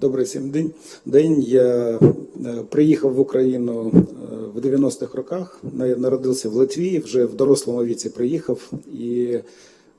Добрий всім день. День. Я е, приїхав в Україну е, в 90-х роках. На- Народився в Литві, вже в дорослому віці приїхав. І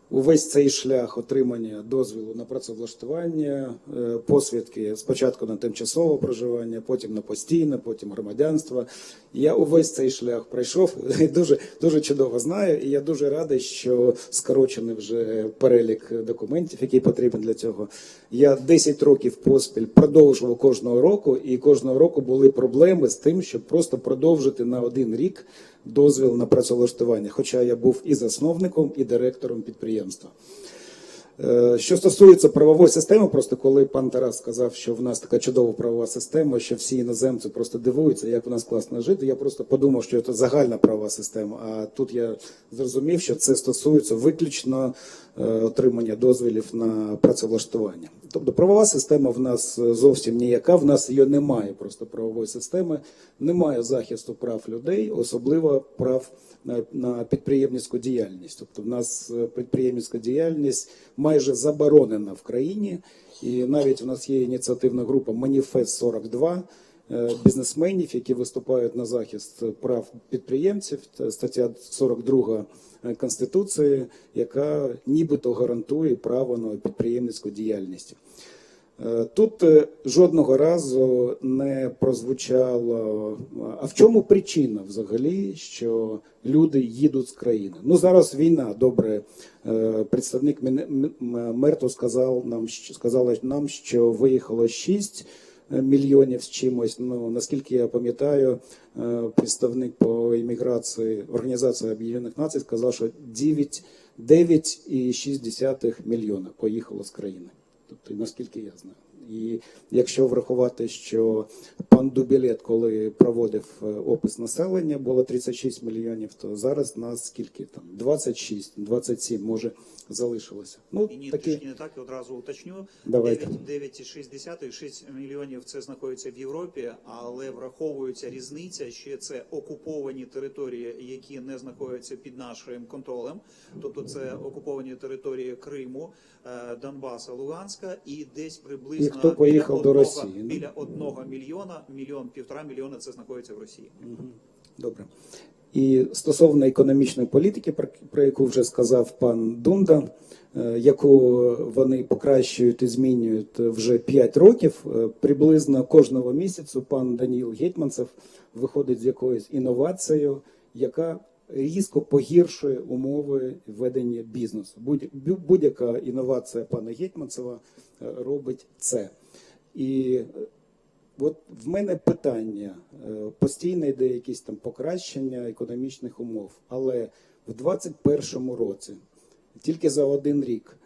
увесь цей шлях отримання дозволу на працевлаштування, е, посвідки спочатку на тимчасове проживання, потім на постійне, потім громадянство. Я увесь цей шлях пройшов і дуже, дуже чудово знаю. І я дуже радий, що скорочений вже перелік документів, який потрібен для цього. Я 10 років поспіль продовжував кожного року, і кожного року були проблеми з тим, щоб просто продовжити на один рік дозвіл на працевлаштування. Хоча я був і засновником, і директором підприємства. Е, Що стосується правової системи, просто коли пан Тарас сказав, що в нас така чудова правова система, що всі іноземці просто дивуються, як у нас класно жити. Я просто подумав, що це загальна правова система. А тут я зрозумів, що це стосується виключно е, отримання дозволів на працевлаштування. Тобто правова система в нас е, зовсім ніяка. В нас її немає просто правової системи, немає захисту прав людей, особливо прав на, на підприємницьку діяльність. Тобто, в нас е, підприємницька діяльність майже заборонена в країні, і навіть у нас є ініціативна група Маніфест 42 е, бізнесменів, які виступають на захист прав підприємців. Стаття 42 Конституції, яка нібито гарантує право на підприємницьку діяльність. Е, Тут е, жодного разу не прозвучало. А в чому причина взагалі, що люди їдуть з країни? Ну зараз війна. Добре, Е, представник Мерту сказав нам, сказала нам, що виїхало 6 мільйонів з чимось. Ну наскільки я пам'ятаю, е, представник по імміграції Організації Об'єднаних Націй сказав, що 9 9,6 мільйона поїхало з країни. Тобто, наскільки я знаю. І якщо врахувати, що пан Дубілет, коли проводив е, опис населення, було 36 мільйонів, то зараз нас скільки там 26, 27, може залишилося. Ну І ні, такі трішки не так, одразу уточню. Давайте. 9,6 6 мільйонів це знаходиться в Європі, але враховується різниця, що це окуповані території, які не знаходяться під нашим контролем. Тобто це окуповані території Криму, е, Донбаса, Луганська, і десь приблизно хто поїхав до Росії, ну? Біля одного мільйона, мільйон півтора мільйона це знаходиться в Росії. Добре. І стосовно економічної політики, про, яку вже сказав пан Дунда, е, яку вони покращують і змінюють вже 5 років, е, приблизно кожного місяцю пан Даніл Гетьманцев виходить з якоюсь інновацією, яка різко погіршує умови ведення бізнесу. Будь-яка інновація пана Гетьманцева робить це. І е, От в мене питання е, постійно йде якісь там покращення економічних умов, але в 2021 році, тільки за один рік,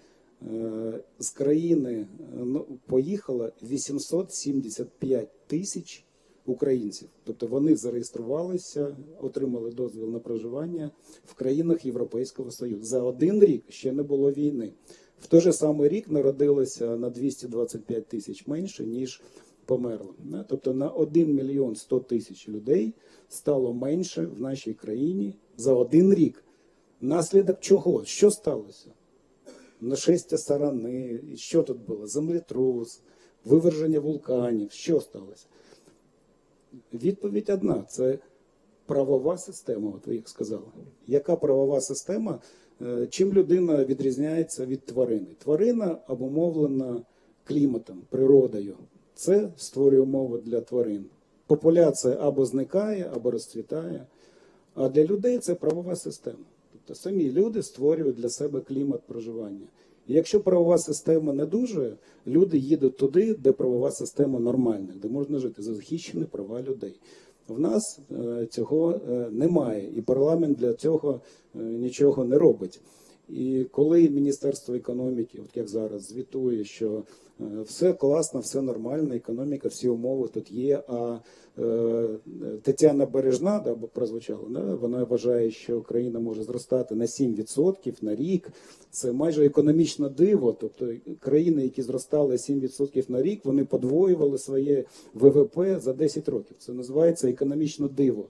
е, з країни ну, поїхало 875 тисяч українців. Тобто вони зареєструвалися, отримали дозвіл на проживання в країнах Європейського Союзу. За один рік ще не було війни. В той же самий рік народилося на 225 тисяч менше, ніж померло. Тобто на 1 мільйон 100 тисяч людей стало менше в нашій країні за один рік. Наслідок чого? Що сталося? Нашестя сарани, що тут було? Землетрус, виверження вулканів. Що сталося? Відповідь одна: це правова система, от ви як сказали. Яка правова система? Е, Чим людина відрізняється від тварини? Тварина обумовлена кліматом, природою. Це створює умови для тварин. Популяція або зникає, або розцвітає. А для людей це правова система. Тобто самі люди створюють для себе клімат проживання. І якщо правова система не дуже, люди їдуть туди, де правова система нормальна, де можна жити, захищені права людей. В нас е, цього е, немає, і парламент для цього е, нічого не робить. І коли Міністерство економіки, от як зараз, звітує, що е, все класно, все нормально, економіка, всі умови тут є. А е, Тетяна Бережна, да, прозвучала, да, вона вважає, що країна може зростати на 7% на рік. Це майже економічне диво. Тобто країни, які зростали 7% на рік, вони подвоювали своє ВВП за 10 років. Це називається економічне диво.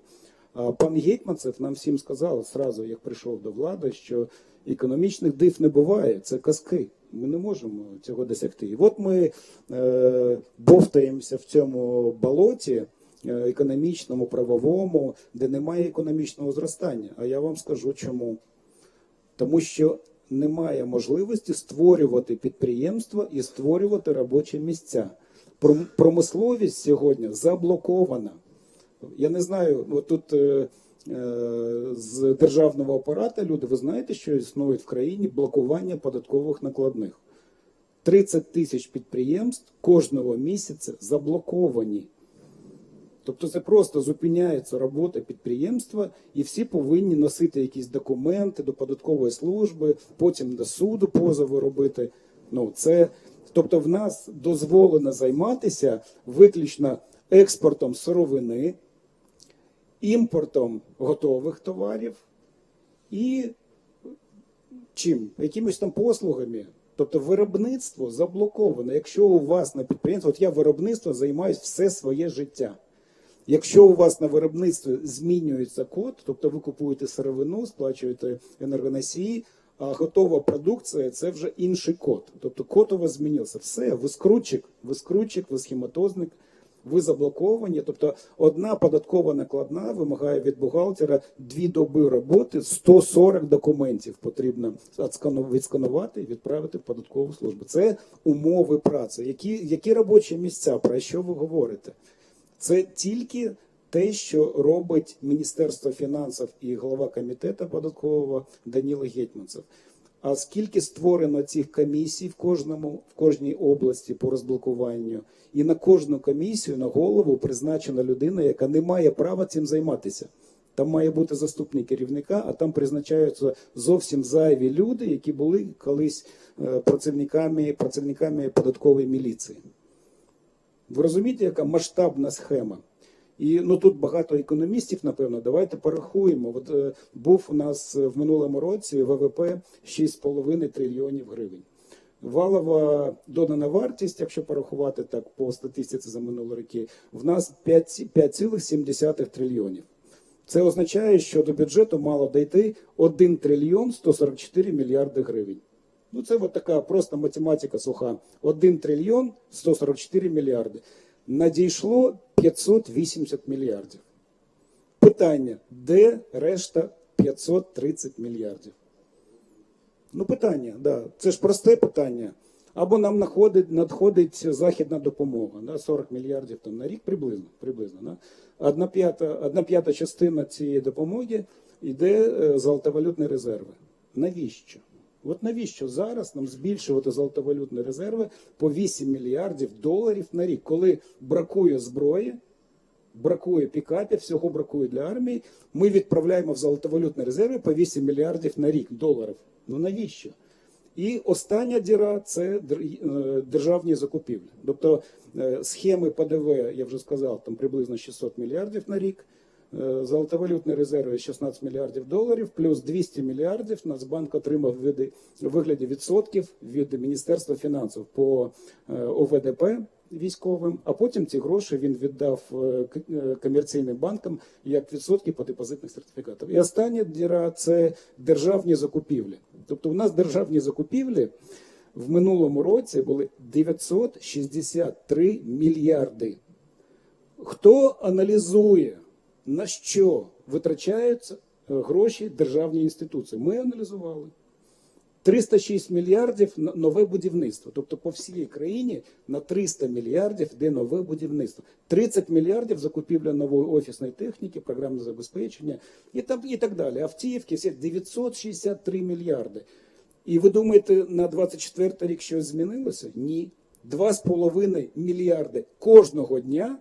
А пан Гетьманцев нам всім сказав зразу, як прийшов до влади, що економічних див не буває, це казки. Ми не можемо цього досягти. І от ми е, бовтаємося в цьому болоті е, економічному, правовому, де немає економічного зростання. А я вам скажу чому. Тому що немає можливості створювати підприємства і створювати робочі місця. Промисловість сьогодні заблокована. Я не знаю, от тут е, з державного апарату люди, ви знаєте, що існує в країні блокування податкових накладних. 30 тисяч підприємств кожного місяця заблоковані. Тобто це просто зупиняється робота підприємства, і всі повинні носити якісь документи до податкової служби, потім до суду позови робити. Ну це тобто, в нас дозволено займатися виключно експортом сировини, імпортом готових товарів і чим? Якимись там послугами. Тобто виробництво заблоковано. Якщо у вас на підприємстві, от я виробництво займаюся все своє життя. Якщо у вас на виробництві змінюється код, тобто ви купуєте сировину, сплачуєте енергоносії, а готова продукція це вже інший код. Тобто код у вас змінився. Все, ви скрутчик, ви скрутчик, ви схематозник, ви заблоковані. Тобто одна податкова накладна вимагає від бухгалтера дві доби роботи, 140 документів потрібно відскану- відсканувати і відправити в податкову службу. Це умови праці. Які, які робочі місця, про що ви говорите? Це тільки те, що робить Міністерство фінансів і голова комітету податкового Даніло Гетьманцев. А скільки створено цих комісій в кожному в кожній області по розблокуванню, і на кожну комісію на голову призначена людина, яка не має права цим займатися. Там має бути заступник керівника, а там призначаються зовсім зайві люди, які були колись е, працівниками, працівниками податкової міліції. Ви розумієте, яка масштабна схема? І ну тут багато економістів, напевно, давайте порахуємо. От е, був у нас в минулому році ВВП 6,5 трильйонів гривень. Валова додана вартість, якщо порахувати так по статистиці за минулі роки, в нас 5,7 трильйонів. Це означає, що до бюджету мало дійти 1 трильйон 144 мільярди гривень. Ну, це от така просто математика суха. 1 трильйон 144 мільярди. Надійшло 580 мільярдів. Питання: де решта 530 мільярдів? Ну, питання, да. Це ж просте питання. Або нам надходить, надходить західна допомога, да, 40 мільярдів там на рік приблизно. приблизно да. Одна, п'ята, одна п'ята частина цієї допомоги йде е, золотовалютні резерви. Навіщо? От навіщо зараз нам збільшувати золотовалютні резерви по 8 мільярдів доларів на рік, коли бракує зброї, бракує пікапів, всього бракує для армії. Ми відправляємо в золотовалютні резерви по 8 мільярдів на рік доларів. Ну навіщо? І остання діра це е, державні закупівлі. Тобто е, схеми ПДВ, я вже сказав, там приблизно 600 мільярдів на рік. Е, Золотовалютні резерви 16 мільярдів доларів, плюс 200 мільярдів Нацбанк отримав види- вигляді відсотків від Міністерства фінансів по е, ОВДП військовим, а потім ці гроші він віддав е, комерційним банкам як відсотки по депозитних сертифікатах. І остання діра це державні закупівлі. Тобто, у нас державні закупівлі в минулому році були 963 мільярди. Хто аналізує, на що витрачаються е, гроші державні інституції? Ми аналізували. 306 мільярдів на нове будівництво. Тобто по всій країні на 300 мільярдів йде нове будівництво. 30 мільярдів закупівля нової офісної техніки, програмне забезпечення і, там, і так далі. Автівки, все 963 мільярди. І ви думаєте, на 24 рік щось змінилося? Ні. 2,5 мільярди кожного дня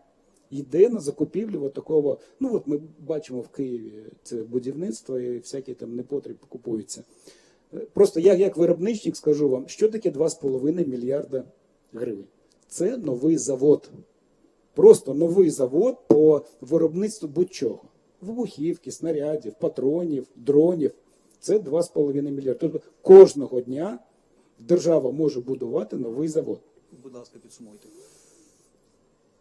йде на закупівлю от такого. Ну от ми бачимо в Києві це будівництво і всякі там непотріб купуються. Просто я як виробничник скажу вам, що таке 2,5 мільярда гривень. Це новий завод. Просто новий завод по виробництву будь-чого. Вибухівки, снарядів, патронів, дронів. Це 2,5 мільярда. Тобто кожного дня держава може будувати новий завод. Будь ласка, підсумуйте.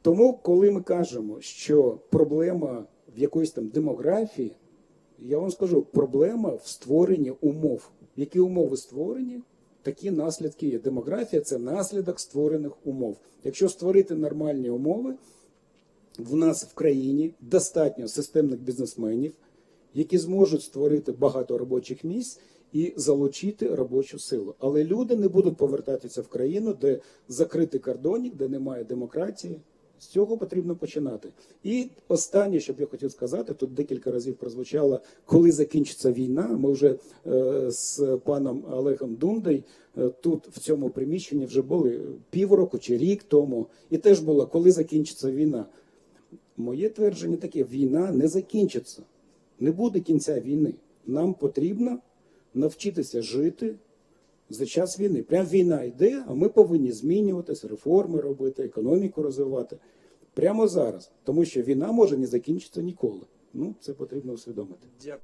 Тому, коли ми кажемо, що проблема в якоїсь там демографії, я вам скажу, проблема в створенні умов. Які умови створені? такі наслідки є. Демографія це наслідок створених умов. Якщо створити нормальні умови, в нас в країні достатньо системних бізнесменів, які зможуть створити багато робочих місць і залучити робочу силу. Але люди не будуть повертатися в країну, де закритий кордонник, де немає демократії. З цього потрібно починати. І останнє, що б я хотів сказати, тут декілька разів прозвучало, коли закінчиться війна. Ми вже е, з паном Олегом Дундой е, тут в цьому приміщенні вже були півроку чи рік тому, і теж було, коли закінчиться війна. Моє твердження таке: війна не закінчиться, не буде кінця війни. Нам потрібно навчитися жити за час війни. Прям війна йде, а ми повинні змінюватися, реформи робити, економіку розвивати прямо зараз, тому що війна може не закінчитися ніколи. Ну, це потрібно усвідомити. Дякую.